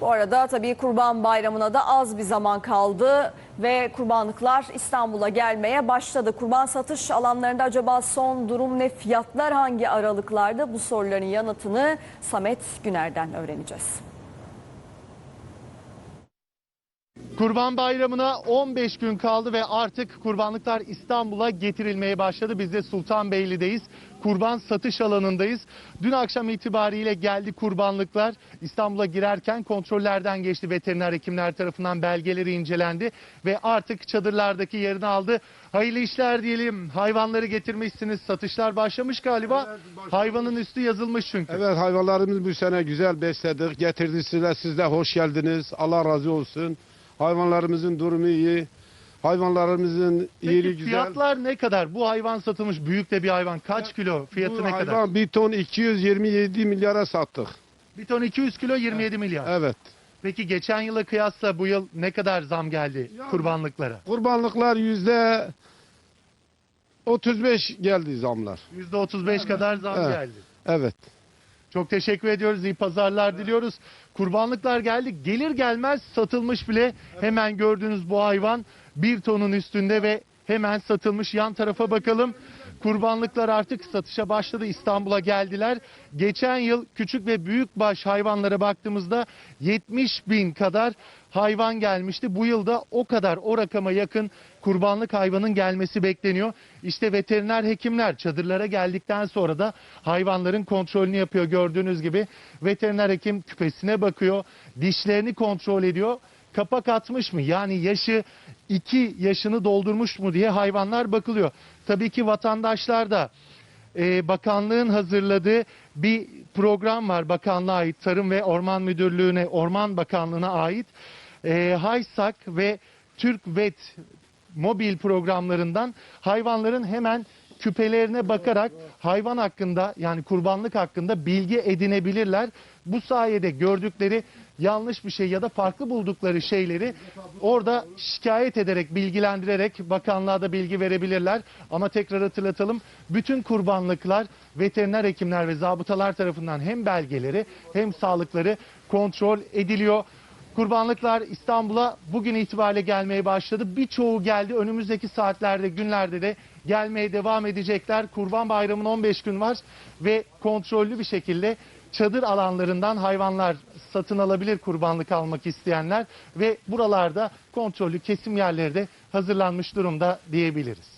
Bu arada tabii Kurban Bayramı'na da az bir zaman kaldı ve kurbanlıklar İstanbul'a gelmeye başladı. Kurban satış alanlarında acaba son durum ne? Fiyatlar hangi aralıklarda? Bu soruların yanıtını Samet Güner'den öğreneceğiz. Kurban Bayramı'na 15 gün kaldı ve artık kurbanlıklar İstanbul'a getirilmeye başladı. Biz de Sultanbeyli'deyiz. Kurban satış alanındayız. Dün akşam itibariyle geldi kurbanlıklar. İstanbul'a girerken kontrollerden geçti. Veteriner hekimler tarafından belgeleri incelendi ve artık çadırlardaki yerini aldı. Hayırlı işler diyelim. Hayvanları getirmişsiniz. Satışlar başlamış galiba. Hayvanın üstü yazılmış çünkü. Evet hayvanlarımız bu sene güzel besledik. Getirdiler siz de hoş geldiniz. Allah razı olsun. Hayvanlarımızın durumu iyi. Hayvanlarımızın Peki yeri güzel. fiyatlar ne kadar? Bu hayvan satılmış büyük de bir hayvan. Kaç kilo? Fiyatı Bu ne kadar? hayvan bir ton 227 milyara sattık. Bir ton 200 kilo 27 milyar. Evet. Peki geçen yıla kıyasla bu yıl ne kadar zam geldi Yani- kurbanlıklara? Kurbanlıklar yüzde 35 geldi zamlar. %35 kadar zam Evet. geldi. Evet. Çok teşekkür ediyoruz. İyi pazarlar diliyoruz. Kurbanlıklar geldi. Gelir gelmez satılmış bile. Hemen gördüğünüz bu hayvan bir tonun üstünde ve hemen satılmış. Yan tarafa bakalım. Kurbanlıklar artık satışa başladı. İstanbul'a geldiler. Geçen yıl küçük ve büyük baş hayvanlara baktığımızda 70 bin kadar hayvan gelmişti. Bu yılda o kadar o rakama yakın kurbanlık hayvanın gelmesi bekleniyor. İşte veteriner hekimler çadırlara geldikten sonra da hayvanların kontrolünü yapıyor gördüğünüz gibi. Veteriner hekim küpesine bakıyor, dişlerini kontrol ediyor. Kapak atmış mı? Yani yaşı 2 yaşını doldurmuş mu diye hayvanlar bakılıyor. Tabii ki vatandaşlar da e, bakanlığın hazırladığı bir program var bakanlığa ait Tarım ve Orman Müdürlüğü'ne Orman Bakanlığı'na ait e, Haysak ve Türk Vet mobil programlarından hayvanların hemen küpelerine bakarak hayvan hakkında yani kurbanlık hakkında bilgi edinebilirler. Bu sayede gördükleri yanlış bir şey ya da farklı buldukları şeyleri orada şikayet ederek, bilgilendirerek bakanlığa da bilgi verebilirler. Ama tekrar hatırlatalım bütün kurbanlıklar veteriner hekimler ve zabıtalar tarafından hem belgeleri hem sağlıkları kontrol ediliyor. Kurbanlıklar İstanbul'a bugün itibariyle gelmeye başladı. Birçoğu geldi. Önümüzdeki saatlerde, günlerde de gelmeye devam edecekler. Kurban Bayramı'nın 15 gün var ve kontrollü bir şekilde çadır alanlarından hayvanlar satın alabilir kurbanlık almak isteyenler ve buralarda kontrollü kesim yerleri de hazırlanmış durumda diyebiliriz.